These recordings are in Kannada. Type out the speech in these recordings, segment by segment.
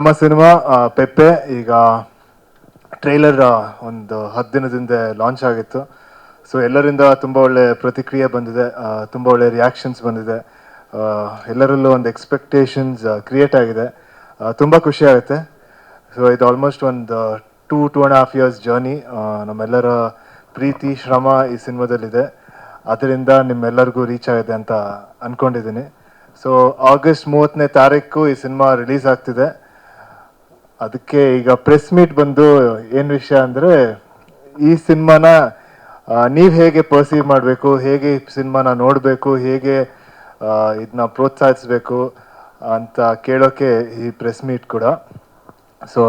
ನಮ್ಮ ಸಿನಿಮಾ ಪೆಪ್ಪೆ ಈಗ ಟ್ರೈಲರ್ ಒಂದು ಹತ್ತು ದಿನದಿಂದ ಲಾಂಚ್ ಆಗಿತ್ತು. ಸೊ ಎಲ್ಲರಿಂದ ತುಂಬ ಒಳ್ಳೆ ಪ್ರತಿಕ್ರಿಯೆ ಬಂದಿದೆ ತುಂಬ ಒಳ್ಳೆ ರಿಯಾಕ್ಷನ್ಸ್ ಬಂದಿದೆ. ಎಲ್ಲರಲ್ಲೂ ಒಂದು ಎಕ್ಸ್ಪೆಕ್ಟೇಷನ್ಸ್ ಕ್ರಿಯೇಟ್ ಆಗಿದೆ. ತುಂಬ ಖುಷಿ ಆಗುತ್ತೆ. ಸೊ ಇದು ಆಲ್ಮೋಸ್ಟ್ ಒಂದು two two and half years journey ನಮ್ಮೆಲ್ಲರ ಪ್ರೀತಿ, ಶ್ರಮ ಈ ಸಿನಿಮಾದಲ್ಲಿದೆ. ಅದರಿಂದ ನಿಮ್ಮೆಲ್ಲರಿಗೂ ರೀಚ್ ಆಗಿದೆ ಅಂತ ಅಂದ್ಕೊಂಡಿದ್ದೀನಿ ಸೊ ಆಗಸ್ಟ್ ಮೂವತ್ತನೇ ತಾರೀಕು ಈ ಸಿನಿಮಾ ರಿಲೀಸ್ ಆಗ್ತಿದೆ. ಅದಕ್ಕೆ ಈಗ ಪ್ರೆಸ್ ಮೀಟ್ ಬಂದು ಏನು ವಿಷಯ ಅಂದರೆ, ಈ ಸಿನಿಮಾನ ನೀವು ಹೇಗೆ ಪರ್ಸೀವ್ ಮಾಡಬೇಕು, ಹೇಗೆ ಈ ಸಿನಿಮಾನ ನೋಡಬೇಕು, ಹೇಗೆ ಇದನ್ನ ಪ್ರೋತ್ಸಾಹಿಸಬೇಕು ಅಂತ ಕೇಳೋಕೆ ಈ ಪ್ರೆಸ್ ಮೀಟ್ ಕೂಡ. ಸೊ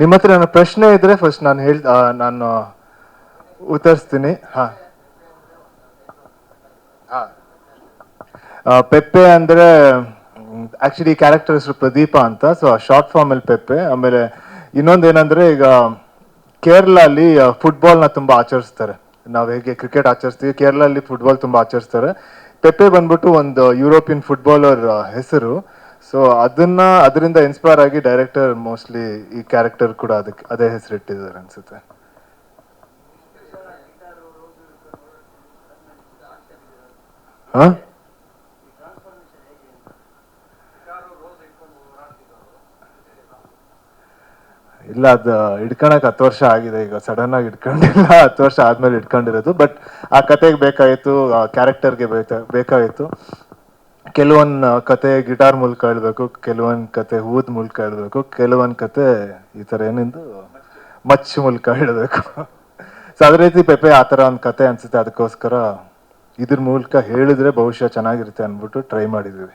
ನಿಮ್ಮ ಹತ್ರ ನನ್ನ ಪ್ರಶ್ನೆ ಇದ್ರೆ ಫಸ್ಟ್ ನಾನು ಹೇಳ್ ನಾನು ಉತ್ತರಿಸ್ತೀನಿ. ಹಾಂ. ಹಾಂ ಪೆಪ್ಪೆ ಅಂದ್ರೆ ಆಕ್ಚುಲಿ ಕ್ಯಾರೆಕ್ಟರ್ ಹೆಸರು ಪ್ರದೀಪ ಅಂತ. ಸೊ ಶಾರ್ಟ್ ಫಾರ್ಮ್ ಅಲ್ಲಿ ಪೆಪ್ಪೆ ಆಮೇಲೆ ಇನ್ನೊಂದು ಏನಂದ್ರೆ ಈಗ ಕೇರಳ ಅಲ್ಲಿ ಫುಟ್ಬಾಲ್ನ ತುಂಬಾ ಆಚರಿಸ್ತಾರೆ. ನಾವು ಹೇಗೆ ಕ್ರಿಕೆಟ್ ಆಚರಿಸ್ತೀವಿ ಕೇರಳ ಅಲ್ಲಿ ಫುಟ್ಬಾಲ್ ತುಂಬಾ ಆಚರಿಸ್ತಾರೆ. ಪೆಪ್ಪೆ ಬಂದ್ಬಿಟ್ಟು ಒಂದು ಯುರೋಪಿಯನ್ ಫುಟ್ಬಾಲರ್ ಹೆಸರು. ಸೊ ಅದನ್ನ, ಅದರಿಂದ ಇನ್ಸ್ಪೈರ್ ಆಗಿ ಡೈರೆಕ್ಟರ್ ಮೋಸ್ಟ್ಲಿ ಈ ಕ್ಯಾರೆಕ್ಟರ್ ಕೂಡ ಅದಕ್ಕೆ, ಅದೇ ಹೆಸರು ಇಟ್ಟಿದ್ದಾರೆ ಅನ್ಸುತ್ತೆ. ಹಾ ಇಲ್ಲ, ಅದು ಹಿಡ್ಕೊಳಕ್ ಹತ್ತು ವರ್ಷ ಆಗಿದೆ, ಈಗ ಸಡನ್ ಆಗಿ ಇಟ್ಕೊಂಡಿಲ್ಲ ಹತ್ತು ವರ್ಷ ಆದ್ಮೇಲೆ ಇಟ್ಕೊಂಡಿರೋದು ಬಟ್ ಆ ಕತೆಗೆ ಬೇಕಾಯಿತು, ಆ ಕ್ಯಾರೆಕ್ಟರ್ಗೆ ಬೇಕಾಯಿತು. ಕೆಲವೊಂದು ಕತೆ ಗಿಟಾರ್ ಮೂಲಕ ಹೇಳ್ಬೇಕು ಕೆಲವೊಂದು ಕತೆ ಹೂದ್ ಮೂಲಕ ಹೇಳ್ಬೇಕು ಕೆಲವೊಂದು ಕತೆ ಈ ತರ ಏನಿಂದು ಮಚ್ ಮೂಲಕ ಹೇಳಬೇಕು ಸೊ ಅದೇ ರೀತಿ ಪೆಪೆ ಆ ಥರ ಒಂದು ಕತೆ ಅನ್ಸುತ್ತೆ, ಅದಕ್ಕೋಸ್ಕರ ಇದ್ರ ಮೂಲಕ ಹೇಳಿದ್ರೆ ಬಹುಶಃ ಚೆನ್ನಾಗಿರುತ್ತೆ ಅಂದ್ಬಿಟ್ಟು ಟ್ರೈ ಮಾಡಿದ್ದೀವಿ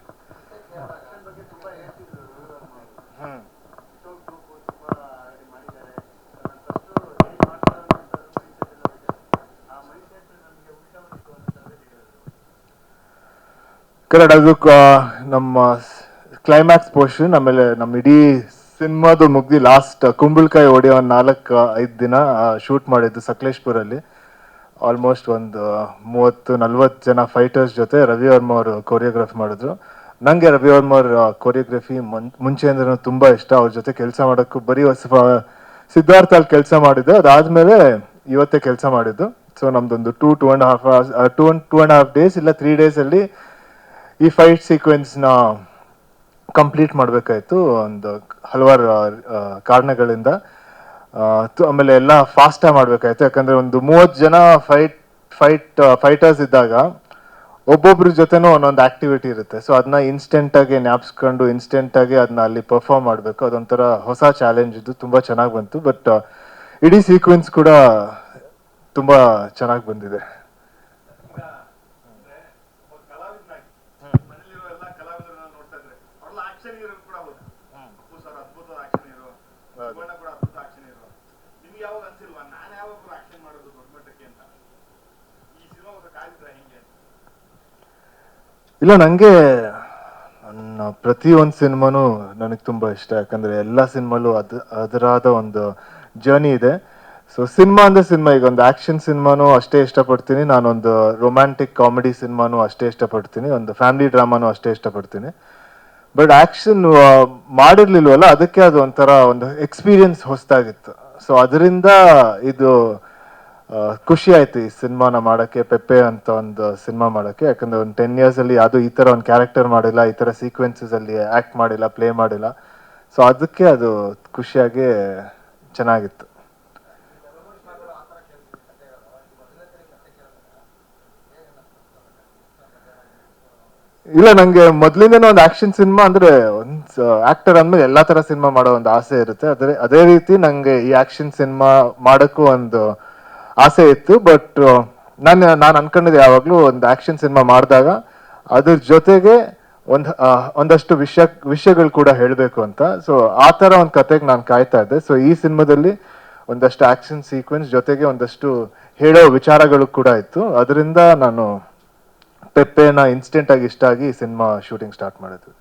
ಕರೆಕ್ಟ್ ಅದು ನಮ್ಮ ಕ್ಲೈಮ್ಯಾಕ್ಸ್ ಪೋರ್ಷನ್ ಆಮೇಲೆ ನಮ್ಮ ಇಡೀ ಸಿನಿಮಾದು ಮುಗ್ದಿ ಲಾಸ್ಟ್ ಕುಂಬಳಕಾಯಿ ಹೊಡೆಯೋ ಒಂದು ನಾಲ್ಕು, ಐದು ದಿನ ಶೂಟ್ ಮಾಡಿದ್ದು ಸಕಲೇಶ್ಪುರಲ್ಲಿ. ಆಲ್ಮೋಸ್ಟ್ ಒಂದು ಮೂವತ್ತು, ನಲ್ವತ್ತು ಜನ ಫೈಟರ್ಸ್ ಜೊತೆ ರವಿ ವರ್ಮ ಅವರು ಕೊರಿಯೋಗ್ರಫಿ ಮಾಡಿದ್ರು. ನನಗೆ ರವಿ ವರ್ಮ ಅವ್ರ ಕೊರಿಯೋಗ್ರಫಿ ಮುನ್, ಮುಂಚೆಯಿಂದನೂ ತುಂಬ ಇಷ್ಟ. ಅವ್ರ ಜೊತೆ ಕೆಲಸ ಮಾಡೋಕ್ಕೂ ಬರೀ ಹೊಸ ಸಿದ್ಧಾರ್ಥ ಅಲ್ಲಿ ಕೆಲಸ ಮಾಡಿದ್ದು. ಅದಾದಮೇಲೆ ಇವತ್ತೇ ಕೆಲಸ ಮಾಡಿದ್ದು. ಸೊ ನಮ್ದೊಂದು two two and half two two and half days ಇಲ್ಲ ತ್ರೀ ಡೇಸಲ್ಲಿ ಈ ಫೈಟ್ ಸೀಕ್ವೆನ್ಸ್ನ ಕಂಪ್ಲೀಟ್ ಮಾಡಬೇಕಾಯ್ತು. ಒಂದು ಹಲವಾರು ಕಾರಣಗಳಿಂದ. ಆಮೇಲೆ ಎಲ್ಲ ಫಾಸ್ಟಾಗಿ ಮಾಡಬೇಕಾಯ್ತು. ಯಾಕಂದ್ರೆ ಒಂದು ಮೂವತ್ತು ಜನ ಫೈಟ್ ಫೈಟ್ ಫೈಟರ್ಸ್ ಇದ್ದಾಗ ಒಬ್ಬೊಬ್ರ ಜೊತೆನೂ ಒಂದೊಂದು ಆಕ್ಟಿವಿಟಿ ಇರುತ್ತೆ. ಸೊ ಅದನ್ನ ಇನ್ಸ್ಟೆಂಟಾಗಿ ಆಗಿ ಇನ್ಸ್ಟೆಂಟಾಗಿ ಅದನ್ನ ಅಲ್ಲಿ ಪರ್ಫಾರ್ಮ್ ಮಾಡಬೇಕು. ಅದೊಂಥರ ಹೊಸ ಚಾಲೆಂಜ್ ಇದ್ದು ತುಂಬಾ ಚೆನ್ನಾಗಿ ಬಂತು. ಬಟ್ ಇಡೀ ಸೀಕ್ವೆನ್ಸ್ ಕೂಡ ತುಂಬಾ ಚೆನ್ನಾಗಿ ಬಂದಿದೆ ಮನೇಲಿರೋ ಎಲ್ಲ ಕಲಾವಿದರನ್ನ ನೋಡ್ತಾ ಇದ್ರೆ ಅವ್ರೆಲ್ಲ ಆಕ್ಷನ್ ಹೀರೋ ಕೂಡ ಹೌದು ಅಪ್ಪು ಸರ್ ಅದ್ಭುತವಾದ ಆಕ್ಷನ್ ಹೀರೋ ಸುವರ್ಣ ಕೂಡ ಅದ್ಭುತ ಆಕ್ಷನ್ ಹೀರೋ ನಿಮ್ಗೆ ಯಾವಾಗ ಅನ್ಸಿಲ್ವಾ ನಾನು ಯಾವಾಗ ಆಕ್ಷನ್ ಮಾಡೋದು ದೊಡ್ಡ ಮಟ್ಟಕ್ಕೆ ಅಂತ ಈ ಸಿನಿಮಾ ಕಾದಿದ್ರ ಹೆಂಗೆ ಇಲ್ಲ ನನಗೆ ನನ್ನ ಪ್ರತಿ ಒಂದು ಸಿನಿಮಾನು ನನಗೆ ತುಂಬಾ ಇಷ್ಟ. ಯಾಕಂದ್ರೆ ಎಲ್ಲ ಸಿನಿಮಾಲು ಅದು, ಅದರಾದ ಒಂದು ಜರ್ನಿ ಇದೆ. ಸೊ ಸಿನಿಮಾ ಅಂದ್ರೆ ಸಿನಿಮಾ. ಈಗ ಒಂದು ಆಕ್ಷನ್ ಸಿನಿಮಾನು ಅಷ್ಟೇ ಇಷ್ಟಪಡ್ತೀನಿ. ನಾನೊಂದು ರೊಮ್ಯಾಂಟಿಕ್ ಕಾಮಿಡಿ ಸಿನಿಮಾನು ಅಷ್ಟೇ ಇಷ್ಟಪಡ್ತೀನಿ. ಒಂದು ಫ್ಯಾಮಿಲಿ ಡ್ರಾಮಾನು ಅಷ್ಟೇ ಇಷ್ಟಪಡ್ತೀನಿ. ಬಟ್ ಆಕ್ಷನ್ ಮಾಡಿರ್ಲಿಲ್ವಲ್ಲ, ಅದಕ್ಕೆ ಅದು ಒಂಥರ ಒಂದು ಎಕ್ಸ್ಪೀರಿಯನ್ಸ್ ಹೊಸದಾಗಿತ್ತು. ಸೊ ಅದರಿಂದ ಇದು ಖುಷಿ ಆಯ್ತು ಈ ಸಿನಿಮಾನ ಮಾಡಕ್ಕೆ, ಪೆಪ್ಪೆ ಅಂತ ಒಂದು ಸಿನಿಮಾ ಮಾಡಕ್ಕೆ. ಯಾಕಂದ್ರೆ ಒಂದು ಟೆನ್ ಇಯರ್ಸ್ ಅಲ್ಲಿ ಅದು ಈ ತರ ಒಂದು ಕ್ಯಾರೆಕ್ಟರ್ ಮಾಡಿಲ್ಲ, ಈ ತರ ಸೀಕ್ವೆನ್ಸಸ್ ಅಲ್ಲಿ ಆಕ್ಟ್ ಮಾಡಿಲ್ಲ ಪ್ಲೇ ಮಾಡಿಲ್ಲ. ಸೊ ಅದಕ್ಕೆ ಅದು ಖುಷಿಯಾಗಿ ಚೆನ್ನಾಗಿತ್ತು. ಇಲ್ಲ, ನಂಗೆ ಮೊದ್ಲಿಂದನೂ ಒಂದು ಆಕ್ಷನ್ ಸಿನಿಮಾ ಅಂದ್ರೆ ಒಂದ್ ಆಕ್ಟರ್ ಅಂದ್ಮೇಲೆ ಎಲ್ಲಾ ತರ ಸಿನಿಮಾ ಮಾಡೋ ಒಂದು ಆಸೆ ಇರುತ್ತೆ. ಅದೇ ಅದೇ ರೀತಿ ನಂಗೆ ಈ ಆಕ್ಷನ್ ಸಿನಿಮಾ ಮಾಡಕ್ಕೂ ಒಂದು ಆಸೆ ಇತ್ತು ಬಟ್ ನಾನು ನಾನು ಅನ್ಕೊಂಡಿದ್ದೆ ಯಾವಾಗಲೂ ಒಂದು ಆಕ್ಷನ್ ಸಿನಿಮಾ ಮಾಡಿದಾಗ ಅದ್ರ ಜೊತೆಗೆ ಒಂದ್ ಒಂದಷ್ಟು ವಿಷಯ, ವಿಷಯಗಳು ಕೂಡ ಹೇಳಬೇಕು ಅಂತ. ಸೊ ಆ ತರ ಒಂದು ಕತೆಗೆ ನಾನು ಕಾಯ್ತಾ ಇದ್ದೆ. ಸೊ ಈ ಸಿನಿಮಾದಲ್ಲಿ ಒಂದಷ್ಟು ಆಕ್ಷನ್ ಸೀಕ್ವೆನ್ಸ್ ಜೊತೆಗೆ ಒಂದಷ್ಟು ಹೇಳೋ ವಿಚಾರಗಳು ಕೂಡ ಇತ್ತು. ಅದರಿಂದ ನಾನು ಪೆಪ್ಪೆನ ಇನ್ಸ್ಟೆಂಟ್ ಆಗಿ ಇಷ್ಟ ಆಗಿ ಸಿನಿಮಾ ಶೂಟಿಂಗ್ ಸ್ಟಾರ್ಟ್ ಮಾಡಿದ್ವಿ